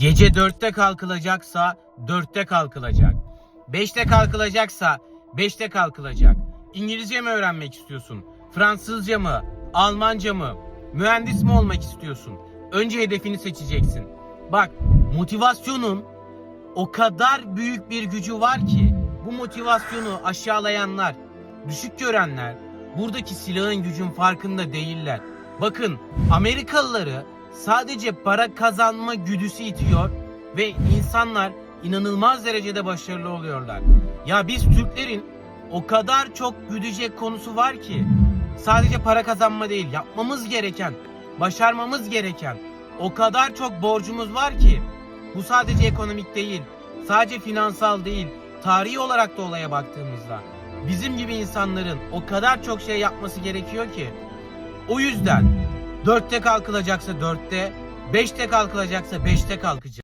Gece dörtte kalkılacaksa dörtte kalkılacak. Beşte kalkılacaksa beşte kalkılacak. İngilizce mi öğrenmek istiyorsun? Fransızca mı? Almanca mı? Mühendis mi olmak istiyorsun? Önce hedefini seçeceksin. Bak motivasyonun o kadar büyük bir gücü var ki bu motivasyonu aşağılayanlar, düşük görenler buradaki silahın gücün farkında değiller. Bakın Amerikalıları sadece para kazanma güdüsü itiyor ve insanlar inanılmaz derecede başarılı oluyorlar. Ya biz Türklerin o kadar çok güdecek konusu var ki sadece para kazanma değil yapmamız gereken, başarmamız gereken o kadar çok borcumuz var ki bu sadece ekonomik değil, sadece finansal değil, tarihi olarak da olaya baktığımızda bizim gibi insanların o kadar çok şey yapması gerekiyor ki o yüzden dörtte kalkılacaksa dörtte, beşte kalkılacaksa beşte kalkacak.